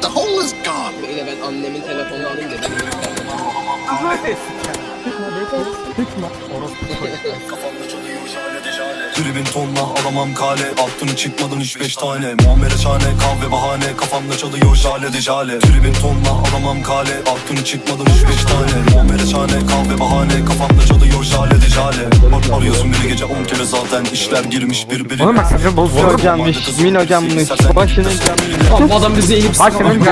The hole is gone. Yine ben annemin telefonunu alayım dedim. Tribin tonla alamam kale. Attın çıkmadın üç beş tane. Muamele şahane kahve bahane. Kafamda çalıyor jale de jale. Tribin tonla alamam kale. Attın çıkmadın üç beş tane. Muamele şahane kahve bahane. Kafamda çalıyor jale de jale. Ar- Arıyorsun bir gece on kere zaten. İşler girmiş birbirine. Oğlum bak sakın bozuyor hocammış, min hocammış, başının. Oğlum bu adam bizi eğip Başının.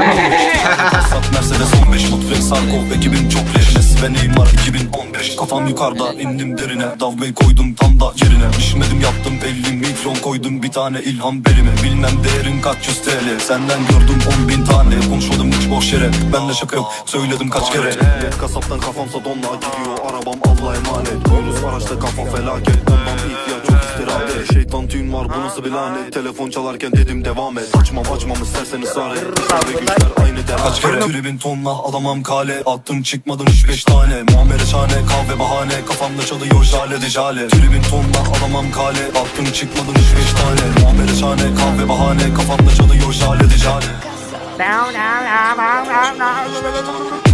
Sat Mercedes 15 Mutfak Sarkov ekibim çok leş ve Neymar 2015 Kafam yukarıda indim derine. Davbey koydum tam da yerine. Pişmedim yaptım 50 milyon koydum bir tane ilham belime. Bilmem değerin kaç yüz TL. Senden gördüm 10 bin tane. Konuşmadım yere. Benle şaka yok söyledim kaç kere. Et kasaptan kafamsa donla gidiyor. Arabam Allah'a emanet. Yunus araçta kafa felaket. Ondan ihtiyaç çok istirade Şeytan tüyün var bu nasıl bir lanet? Telefon çalarken dedim devam et. Açmam açmam istersen ısrar et ve güçler aynı der Kaç kere? Tribin tonla alamam kale. Attım çıkmadın üç beş tane. Muamele şahane kahve bahane. Kafamda çalıyor jale de jale. Tribin tonla alamam kale. Attım çıkmadın üç beş tane. Muamele şahane kahve bahane. Kafamda çalıyor jale de jale down down down down down đau